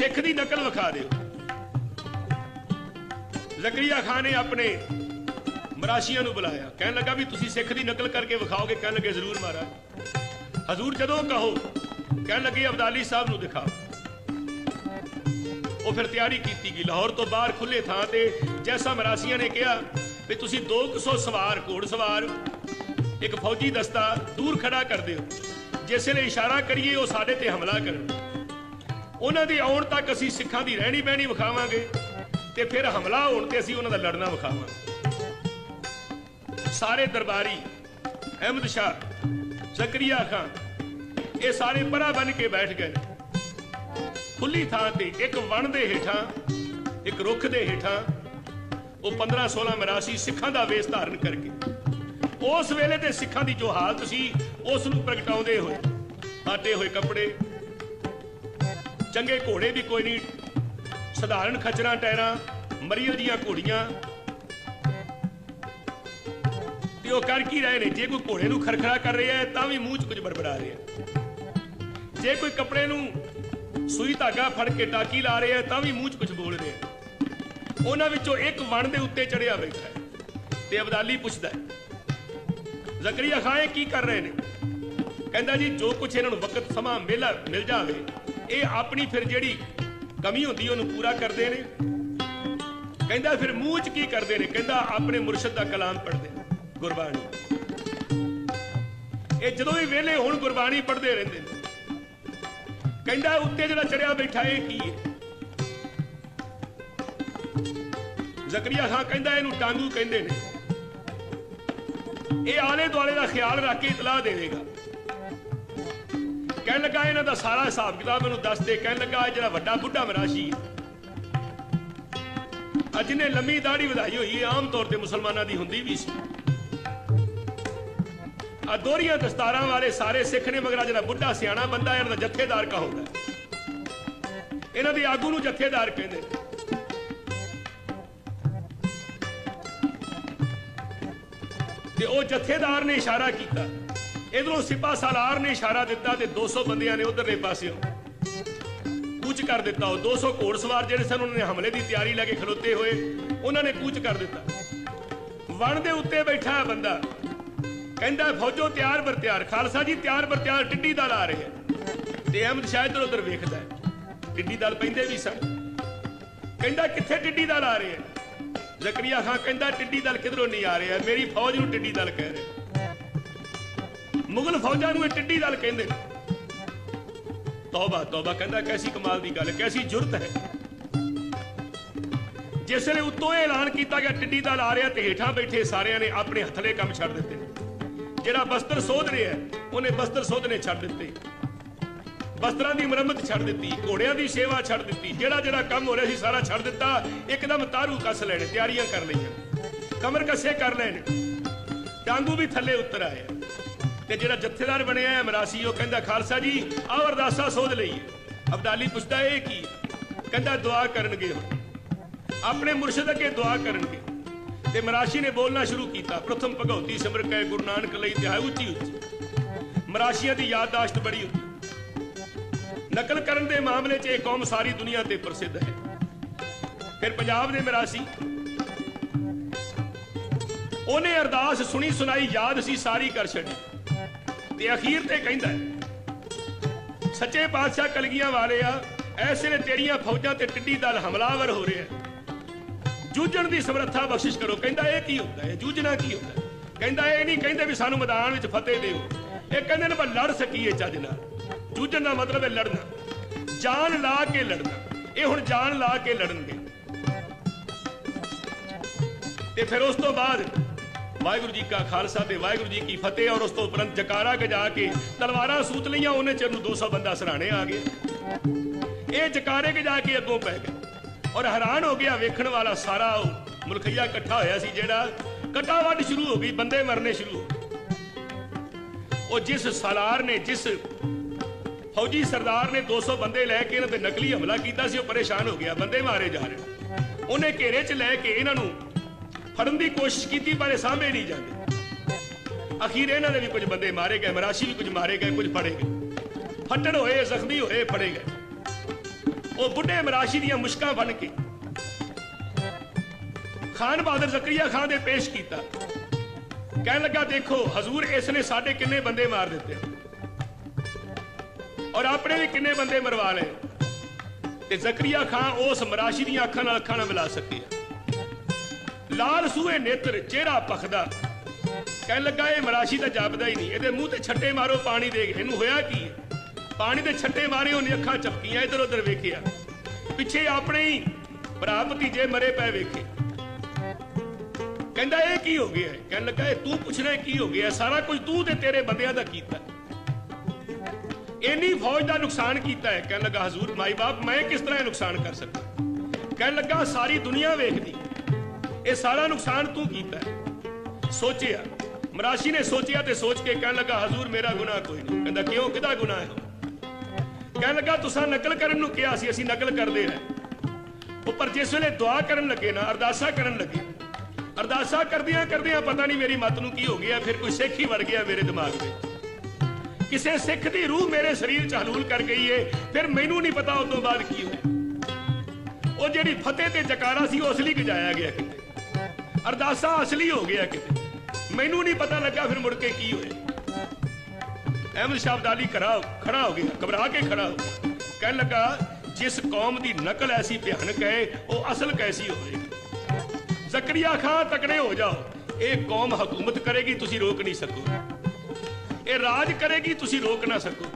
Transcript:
ਸਿੱਖ ਦੀ ਨਕਲ ਵਿਖਾ ਦਿਓ। ਜ਼ਕਰੀਆ ਖਾਨ ਨੇ ਆਪਣੇ ਮਰਾਸ਼ੀਆਂ ਨੂੰ ਬੁਲਾਇਆ। ਕਹਿਣ ਲੱਗਾ ਵੀ ਤੁਸੀਂ ਸਿੱਖ ਦੀ ਨਕਲ ਕਰਕੇ ਵਿਖਾਓਗੇ, ਕਹਿਣ ਲੱਗੇ ਜ਼ਰੂਰ ਮਾਰਾ ਹਜ਼ੂਰ ਜਦੋਂ ਕਹੋ, ਕਹਿਣ ਲੱਗੇ ਅਬਦਾਲੀ ਸਾਹਿਬ ਨੂੰ ਦਿਖਾਓ। ਉਹ ਫਿਰ ਤਿਆਰੀ ਕੀਤੀ ਗਈ। ਲਾਹੌਰ ਤੋਂ ਬਾਹਰ ਖੁੱਲੇ ਥਾਂ ਤੇ ਜੈਸਾ ਮਰਾਸੀਆਂ ਨੇ ਕਿਹਾ ਵੀ ਤੁਸੀਂ 200 ਸਵਾਰ, ਘੋੜ ਸਵਾਰ, ਇੱਕ ਫੌਜੀ ਦਸਤਾ ਦੂਰ ਖੜਾ ਕਰ ਦਿਓ। ਜਿਸ ਵੇਲੇ ਇਸ਼ਾਰਾ ਕਰੀਏ, ਉਹ ਸਾਡੇ ਤੇ ਹਮਲਾ ਕਰਨ। ਉਹਨਾਂ ਦੇ ਆਉਣ ਤੱਕ ਅਸੀਂ ਸਿੱਖਾਂ ਦੀ ਰਹਿਣੀ ਬਹਿਣੀ ਵਿਖਾਵਾਂਗੇ ਤੇ ਫਿਰ ਹਮਲਾ ਹੋਣ ਤੇ ਅਸੀਂ ਉਹਨਾਂ ਦਾ ਲੜਨਾ ਵਿਖਾਵਾਂਗੇ। ਸਾਰੇ ਦਰਬਾਰੀ, ਅਹਿਮਦ ਸ਼ਾਹ, ਜ਼ਕਰੀਆ ਖਾਨ, ਇਹ ਸਾਰੇ ਪਰਾ ਬਨ ਕੇ ਬੈਠ ਗਏ ਖੁੱਲੀ ਥਾਂ ਤੇ ਇੱਕ ਵਣ ਦੇ ਹੇਠਾਂ, ਇੱਕ ਰੁੱਖ ਦੇ ਹੇਠਾਂ ਉਹ 15 16 ਮਰਾਸੀ ਸਿੱਖਾਂ ਦਾ ਵੇਸ ਧਾਰਨ ਕਰਕੇ। ਉਸ ਵੇਲੇ ਤੇ ਸਿੱਖਾਂ ਦੀ ਜੋ ਹਾਲਤ ਸੀ, ਉਸ ਨੂੰ ਪ੍ਰਗਟਾਉਂਦੇ ਹੋਏ ਆਟੇ ਹੋਏ ਕੱਪੜੇ ਚੰਗੇ ਘੋੜੇ ਵੀ ਕੋਈ ਨਹੀਂ। ਸਧਾਰਨ ਖਚਰਾਂ ਟਾਇਰਾਂ, ਮਰੀਲ ਦੀਆਂ ਘੋੜੀਆਂ। ਤੇ ਉਹ ਕਰ ਕੀ ਰਹੇ ਨੇ? ਜੇ ਕੋਈ ਘੋੜੇ ਨੂੰ ਖਰਖਰਾ ਕਰ ਰਿਹਾ ਹੈ, ਤਾਂ ਵੀ ਮੂੰਹ 'ਚ ਕੁਝ ਬੜਬੜਾ ਰਿਹਾ ਜੇ ਕੋਈ ਕੱਪੜੇ ਨੂੰ ਸੂਈ ਧਾਗਾ ਫੜ ਕੇ ਟਾਕੀ ਲਾ ਰਿਹਾ ਹੈ, ਤਾਂ ਵੀ ਮੂੰਹ 'ਚ ਕੁਝ ਬੋਲ ਰਿਹਾ ਉਹਨਾਂ ਵਿੱਚੋਂ ਇੱਕ ਵਣ ਦੇ ਉੱਤੇ ਚੜਿਆ ਬੈਠਾ ਹੈ ਤੇ ਅਬਦਾਲੀ ਪੁੱਛਦਾ ਹੈ, ਜ਼ਕਰੀਆ ਖਾਨ ਕੀ ਕਰ ਰਹੇ ਨੇ? ਕਹਿੰਦਾ ਜੀ, ਜੋ ਕੁਝ ਇਹਨਾਂ ਨੂੰ ਵਕਤ ਸਮਾਂ ਮਿਲ ਮਿਲ ਜਾਵੇ ਇਹ ਆਪਣੀ ਫਿਰ ਜਿਹੜੀ ਕਮੀ ਹੁੰਦੀ ਉਹਨੂੰ ਪੂਰਾ ਕਰਦੇ ਨੇ। ਕਹਿੰਦਾ ਫਿਰ ਮੂੰਹ 'ਚ ਕੀ ਕਰਦੇ ਨੇ? ਕਹਿੰਦਾ ਆਪਣੇ ਮੁਰਸ਼ਿਦ ਦਾ ਕਲਾਮ ਪੜ੍ਹਦੇ ਨੇ, ਗੁਰਬਾਣੀ। ਇਹ ਜਦੋਂ ਵੀ ਵਿਹਲੇ ਹੁਣ ਗੁਰਬਾਣੀ ਪੜ੍ਹਦੇ ਰਹਿੰਦੇ ਨੇ। ਕਹਿੰਦਾ ਉੱਤੇ ਜਿਹੜਾ ਚੜਿਆ ਬੈਠਾ ਇਹ ਕੀ ਹੈ? ਜ਼ਕਰੀਆ ਖਾਨ ਕਹਿੰਦਾ ਇਹਨੂੰ ਟਾਂਗੂ ਕਹਿੰਦੇ ਨੇ। ਇਹ ਆਲੇ ਦੁਆਲੇ ਦਾ ਖਿਆਲ ਰੱਖ ਕੇ ਇਤਲਾਹ ਦੇਵੇਗਾ। ਕਹਿਣ ਲੱਗਾ ਇਹਨਾਂ ਦਾ ਸਾਰਾ ਹਿਸਾਬ ਕਿਤਾਬ ਮੈਨੂੰ ਦੱਸ ਦੇ, ਕਹਿਣ ਲੱਗਾ ਜਿਹੜਾ ਵੱਡਾ ਬੁੱਢਾ ਮਰਾਸ਼ੀ ਹੈ ਅੱਜ ਨੇ ਲੰਮੀ ਦਾੜੀ ਵਧਾਈ ਹੋਈ ਆਮ ਤੌਰ ਤੇ ਮੁਸਲਮਾਨਾਂ ਦੀ ਹੁੰਦੀ ਵੀ ਸੀ। ਆ ਦੋਰੀਆਂ ਦਸਤਾਰਾਂ ਵਾਲੇ ਸਾਰੇ ਸਿੱਖ ਨੇ, ਮਗਰ ਜਿਹੜਾ ਬੁੱਢਾ ਸਿਆਣਾ ਬੰਦਾ, ਇਹਨਾਂ ਦਾ ਜਥੇਦਾਰ ਕਹਾਉਂਦਾ ਇਹਨਾਂ ਦੇ ਆਗੂ ਨੂੰ ਜਥੇਦਾਰ ਕਹਿੰਦੇ ਤੇ ਉਹ ਜਥੇਦਾਰ ਨੇ ਇਸ਼ਾਰਾ ਕੀਤਾ। ਇਧਰੋਂ ਸਿਪਾ ਸਾਲਾਰ ਨੇ ਇਸ਼ਾਰਾ ਦਿੱਤਾ ਤੇ 200 ਬੰਦਿਆਂ ਨੇ ਉਧਰਲੇ ਪਾਸਿਓਂ। ਕੂਚ ਕਰ ਦਿੱਤਾ। ਉਹ 200 ਘੋੜਸਵਾਰ ਜਿਹੜੇ ਸਨ, ਉਹਨਾਂ ਨੇ ਹਮਲੇ ਦੀ ਤਿਆਰੀ ਲੈ ਕੇ ਖਲੋਤੇ ਹੋਏ। ਉਹਨਾਂ ਨੇ ਕੂਚ ਕਰ ਦਿੱਤਾ। ਵਣ ਦੇ ਉੱਤੇ ਬੈਠਾ ਹੈ ਬੰਦਾ। ਕਹਿੰਦਾ, ਫੌਜੋ, ਤਿਆਰ ਬਰ ਤਿਆਰ। ਖਾਲਸਾ ਜੀ, ਤਿਆਰ ਬਰ ਤਿਆਰ। ਟਿੱਡੀ ਦਲ ਆ ਰਹੇ ਹੈ। ਤੇ ਅਹਿਮਦ ਸ਼ਾਹ ਇੱਧਰ ਉੱਧਰ ਵੇਖਦਾ ਟਿੱਡੀ ਦਲ ਪੈਂਦੇ ਵੀ ਸਨ। ਕਹਿੰਦਾ, ਕਿੱਥੇ ਟਿੱਡੀ ਦਲ ਆ ਰਹੇ ਹੈ? ਜ਼ਕਰੀਆ ਖਾਨ ਕਹਿੰਦਾ, ਟਿੱਡੀ ਦਲ ਕਿਧਰੋਂ ਨਹੀਂ ਆ ਰਿਹਾ? ਮੇਰੀ ਫੌਜ ਨੂੰ ਟਿੱਡੀ ਦਲ ਕਹਿ ਰਹੇ ਮੁਗਲ ਫੌਜਾਂ ਨੂੰ ਇਹ ਟਿੱਡੀ ਦਲ ਕਹਿੰਦੇ। ਨੇ ਤੌਬਾ ਤੌਬਾ ਕਹਿੰਦਾ, ਕੈਸੀ ਕਮਾਲ ਦੀ ਗੱਲ ਕੈਸੀ ਜੁਰਤ ਹੈ। ਜਿਸ ਨੇ ਉੱਤੋਂ ਇਹ ਐਲਾਨ ਕੀਤਾ ਗਿਆ, ਟਿੱਡੀ ਦਲ ਆ ਰਿਹਾ ਤੇ ਹੇਠਾਂ ਬੈਠੇ ਸਾਰਿਆਂ ਨੇ ਆਪਣੇ ਹੱਥਲੇ ਕੰਮ ਛੱਡ ਦਿੱਤੇ। ਜਿਹੜਾ ਬਸਤਰ ਸੋਧ ਰਿਹਾ ਉਹਨੇ ਬਸਤਰ ਸੋਧਨੇ ਛੱਡ ਦਿੱਤੇ। ਬਸਤਰਾਂ ਦੀ ਮੁਰੰਮਤ ਛੱਡ ਦਿੱਤੀ, ਘੋੜਿਆਂ ਦੀ ਸੇਵਾ ਛੱਡ ਦਿੱਤੀ, ਜਿਹੜਾ ਜਿਹੜਾ ਕੰਮ ਹੋ ਰਿਹਾ ਸੀ ਸਾਰਾ ਛੱਡ ਦਿੱਤਾ, ਇੱਕਦਮ ਤਾਰੂ ਕੱਸ ਲੈਣੇ, ਤਿਆਰੀਆਂ ਕਰ ਲਈਆਂ। ਕਮਰ ਕੱਸੇ ਕਰ ਲੈਣੇ ਟਾਂਗੂ ਵੀ ਥੱਲੇ ਉਤਰ ਆਏ। ਤੇ ਜਿਹੜਾ ਜਥੇਦਾਰ ਬਣਿਆ ਹੈ ਮਰਾਸੀ, ਉਹ ਕਹਿੰਦਾ, ਖਾਲਸਾ ਜੀ, ਆਹ ਅਰਦਾਸਾ ਸੋਧ ਲਈਏ ਅਬਦਾਲੀ ਪੁੱਛਦਾ, ਇਹ ਕੀ ਕਹਿੰਦਾ, ਦੁਆ ਕਰਨਗੇ ਆਪਣੇ ਮੁਰਸ਼ਿਦ ਅੱਗੇ ਦੁਆ ਕਰਨਗੇ। ਤੇ ਮਰਾਸ਼ੀ ਨੇ ਬੋਲਣਾ ਸ਼ੁਰੂ ਕੀਤਾ। ਪ੍ਰਥਮ ਭਗਉਤੀ ਸਿਮਰ ਕੈ ਗੁਰੂ ਨਾਨਕ ਲਈ ਤੇ ਹੈ ਉੱਚੀ ਉੱਚੀ। ਮਰਾਸ਼ੀਆਂ ਦੀ ਯਾਦਦਾਸ਼ਤ ਬੜੀ ਉੱਚੀ ਨਕਲ ਕਰਨ ਦੇ ਮਾਮਲੇ 'ਚ ਇਹ ਕੌਮ ਸਾਰੀ ਦੁਨੀਆ ਤੇ ਪ੍ਰਸਿੱਧ ਹੈ। ਫਿਰ ਪੰਜਾਬ ਦੇ ਮਰਾਸੀ। ਉਹਨੇ ਅਰਦਾਸ ਸੁਣੀ, ਸੁਣਾਈ, ਯਾਦ ਸੀ, ਸਾਰੀ ਕਰ ਛੱਡੀ। ਤੇ ਅਖੀਰ ਤੇ ਕਹਿੰਦਾ ਸੱਚੇ ਪਾਤਸ਼ਾਹ ਕਲਗੀਆਂ ਵਾਲਿਆ ਐਸੇ ਨੇ ਤੇਰੀਆਂ ਫੌਜਾਂ ਤੇ ਟਿੱਡੀ ਦਲ ਹਮਲਾਵਰ ਹੋ ਰਿਹਾ ਜੂਝਣ ਦੀ ਸਮਰੱਥਾ ਬਖਸ਼ਿਸ਼ ਕਰੋ। ਕਹਿੰਦਾ, ਇਹ ਕੀ ਹੁੰਦਾ? ਹੈ ਜੂਝਣਾ ਕੀ ਹੁੰਦਾ? ਕਹਿੰਦਾ, ਇਹ ਨਹੀਂ ਕਹਿੰਦੇ ਵੀ ਸਾਨੂੰ ਮੈਦਾਨ ਵਿੱਚ ਫਤਿਹ ਦਿਓ। ਇਹ ਕਹਿੰਦੇ ਨੇ ਬਸ ਲੜ ਸਕੀਏ ਚੱਜ ਨਾਲ। ਜੂਝਣ ਦਾ ਮਤਲਬ ਹੈ ਲੜਨਾ। ਜਾਨ ਲਾ ਕੇ ਲੜਨਾ। ਇਹ ਹੁਣ ਜਾਨ ਲਾ ਕੇ ਲੜਨਗੇ। ਤੇ ਫਿਰ ਉਸ ਤੋਂ ਬਾਅਦ ਵਾਹਿਗੁਰੂ ਜੀ ਕਾ ਖਾਲਸਾ ਤੇ ਵਾਹਿਗੁਰੂ ਜੀ ਕੀ ਫਤਿਹ। ਔਰ ਉਸ ਤੋਂ ਉਪਰੰਤ ਜਕਾਰਾ ਗਜਾ ਕੇ ਤਲਵਾਰਾਂ ਸੂਤ ਲਈਆਂ, ਉਹਨੇ ਚਿਰ ਨੂੰ 200 ਬੰਦਾ ਸਰਾਣੇ ਆ ਗਏ। ਇਹ ਜਕਾਰੇ ਗਜਾ ਕੇ ਅੱਗੋਂ ਪੈ ਗਏ। ਔਰ ਹੈਰਾਨ ਹੋ ਗਿਆ, ਵੇਖਣ ਵਾਲਾ ਸਾਰਾ ਉਹ ਮੁਲਖਈਆ ਇਕੱਠਾ ਹੋਇਆ ਸੀ, ਜਿਹੜਾ ਕਟਾ ਵੱਢ ਸ਼ੁਰੂ ਹੋ ਗਈ, ਬੰਦੇ ਮਰਨੇ ਸ਼ੁਰੂ ਹੋ ਗਏ। ਉਹ ਜਿਸ ਸਾਲਾਰ ਨੇ, ਜਿਸ ਫੌਜੀ ਸਰਦਾਰ ਨੇ 200 ਬੰਦੇ ਲੈ ਕੇ ਇਹਨਾਂ ਤੇ ਨਕਲੀ ਹਮਲਾ ਕੀਤਾ ਸੀ, ਉਹ ਪਰੇਸ਼ਾਨ ਹੋ ਗਿਆ, ਬੰਦੇ ਮਾਰੇ ਜਾ ਰਹੇ ਉਹਨੇ ਘੇਰੇ 'ਚ ਲੈ ਕੇ ਇਹਨਾਂ ਨੂੰ ਫੜਨ ਦੀ ਕੋਸ਼ਿਸ਼ ਕੀਤੀ, ਪਰ ਇਹ ਸਾਹਮਣੇ ਨਹੀਂ ਜਾਂਦੇ। ਅਖੀਰ ਇਹਨਾਂ ਨੇ ਵੀ ਕੁਝ ਬੰਦੇ ਮਾਰੇ ਗਏ, ਮਰਾਸ਼ੀ ਵੀ ਕੁਝ ਮਾਰੇ ਗਏ, ਕੁਝ ਫੜੇ ਗਏ। ਫੱਟੜ ਹੋਏ, ਜ਼ਖਮੀ ਹੋਏ, ਫੜੇ ਗਏ। ਉਹ ਬੁੱਢੇ ਮਰਾਸ਼ੀ ਦੀਆਂ ਮੁਸ਼ਕਾਂ ਬਣ ਕੇ ਖਾਨ ਬਹਾਦਰ ਜ਼ਕਰੀਆ ਖਾਨ ਦੇ ਪੇਸ਼ ਕੀਤਾ। ਕਹਿਣ ਲੱਗਾ, ਦੇਖੋ, ਹਜ਼ੂਰ ਇਸ ਨੇ ਸਾਡੇ ਕਿੰਨੇ ਬੰਦੇ ਮਾਰ ਦਿੱਤੇ। ਔਰ ਆਪਣੇ ਵੀ ਕਿੰਨੇ ਬੰਦੇ ਮਰਵਾ ਲਏ। ਤੇ ਜ਼ਕਰੀਆ ਖਾਨ ਉਸ ਮਰਾਸ਼ੀ ਦੀਆਂ ਅੱਖਾਂ ਨਾਲ ਅੱਖਾਂ ਨਾਲ ਮਿਲਾ ਸਕਿਆ ਲਾਲ ਸੂਹੇ ਨੇਤਰ ਚਿਹਰਾ ਪਖਦਾ। ਕਹਿਣ ਲੱਗਾ, ਇਹ ਮਰਾਸ਼ੀ ਤਾਂ ਜਾਪਦਾ ਹੀ ਨਹੀਂ। ਇਹਦੇ ਮੂੰਹ ਤੇ ਛੱਟੇ ਮਾਰੋ ਪਾਣੀ ਦੇ ਇਹਨੂੰ ਹੋਇਆ ਕੀ ਹੈ? ਪਾਣੀ ਦੇ ਛੱਟੇ ਮਾਰੇ ਉਹਨੇ ਅੱਖਾਂ ਚਪਕੀਆਂ ਇਧਰ ਉਧਰ ਵੇਖਿਆ। ਪਿੱਛੇ ਆਪਣੇ ਹੀ ਭਰਾ ਭਤੀਜੇ ਮਰੇ ਪਏ ਵੇਖੇ। ਕਹਿੰਦਾ, ਇਹ ਕੀ ਹੋ ਗਿਆ ਕਹਿਣ ਲੱਗਾ, ਇਹ ਤੂੰ ਪੁੱਛਣਾ ਕੀ ਹੋ ਗਿਆ ਸਾਰਾ ਕੁਝ ਤੂੰ ਤੇ ਤੇਰੇ ਬੰਦਿਆਂ ਦਾ ਕੀਤਾ। ਇੰਨੀ ਫੌਜ ਦਾ ਨੁਕਸਾਨ ਕੀਤਾ ਹੈ। ਕਹਿਣ ਲੱਗਾ, ਹਜ਼ੂਰ ਮਾਈ ਬਾਪ, ਮੈਂ ਕਿਸ ਤਰ੍ਹਾਂ ਨੁਕਸਾਨ ਕਰ ਸਕਦਾ? ਕਹਿਣ ਲੱਗਾ, ਸਾਰੀ ਦੁਨੀਆ ਵੇਖਦੀ। ਇਹ ਸਾਰਾ ਨੁਕਸਾਨ ਤੂੰ ਕੀਤਾ ਸੋਚਿਆ। ਮਰਾਸ਼ੀ ਨੇ ਸੋਚਿਆ ਤੇ ਸੋਚ ਕੇ ਕਹਿਣ ਲੱਗਾ, ਹਜ਼ੂਰ, ਮੇਰਾ ਗੁਨਾਹ ਕੋਈ ਨਹੀਂ। ਕਹਿੰਦਾ, ਕਿਉਂ? ਕਿਹਦਾ ਗੁਨਾਹ ਹੈ? ਕਹਿਣ ਲੱਗਾ, ਤੁਸੀਂ ਨਕਲ ਕਰਨ ਨੂੰ ਕਿਹਾ ਸੀ, ਅਸੀਂ ਨਕਲ ਕਰਦੇ ਰਹੇ। ਉਹ ਪਰ ਜਿਸ ਵੇਲੇ ਦੁਆ ਕਰਨ ਲੱਗੇ ਨਾ, ਅਰਦਾਸਾ ਕਰਨ ਲੱਗੇ। ਅਰਦਾਸਾ ਕਰਦਿਆਂ ਕਰਦਿਆਂ ਪਤਾ ਨਹੀਂ ਮੇਰੀ ਮਤ ਨੂੰ ਕੀ ਹੋ ਗਿਆ, ਫਿਰ ਕੋਈ ਸਿੱਖ ਹੀ ਵੜ ਗਿਆ ਮੇਰੇ ਦਿਮਾਗ ਵਿੱਚ। ਕਿਸੇ ਸਿੱਖ ਦੀ ਰੂਹ ਮੇਰੇ ਸਰੀਰ 'ਚ ਹਲੂਲ ਕਰ ਗਈ ਏ, ਫਿਰ ਮੈਨੂੰ ਨਹੀਂ ਪਤਾ ਉਸ ਤੋਂ ਬਾਅਦ ਕੀ ਹੋਇਆ। ਉਹ ਜਿਹੜੀ ਫਤਿਹ ਤੇ ਜਕਾਰਾ ਸੀ ਉਸ ਲਈ ਗਜਾਇਆ ਗਿਆ ਕਿਤੇ। ਅਰਦਾਸਾ ਅਸਲੀ ਹੋ ਗਿਆ ਕਿਤੇ। ਮੈਨੂੰ ਨਹੀਂ ਪਤਾ ਲੱਗਾ ਫਿਰ ਮੁੜ ਕੇ ਕੀ ਹੋਇਆ। ਅਹਿਮਦ ਸ਼ਾਹ ਅਬਦਾਲੀ ਖੜਾ ਖੜਾ ਹੋ ਗਿਆ, ਘਬਰਾ ਕੇ ਖੜਾ ਹੋ ਗਿਆ। ਕਹਿਣ ਲੱਗਾ, ਜਿਸ ਕੌਮ ਦੀ ਨਕਲ ਐਸੀ ਭਿਆਨਕ ਹੈ, ਉਹ ਅਸਲ ਕੈਸੀ ਹੋਵੇਗੀ? ਜ਼ਕਰੀਆ ਖਾਨ ਤਕੜੇ ਹੋ ਜਾਓ। ਇਹ ਕੌਮ ਹਕੂਮਤ ਕਰੇਗੀ, ਤੁਸੀਂ ਰੋਕ ਨਹੀਂ ਸਕੋ। ਇਹ ਰਾਜ ਕਰੇਗੀ, ਤੁਸੀਂ ਰੋਕ ਨਾ ਸਕੋ।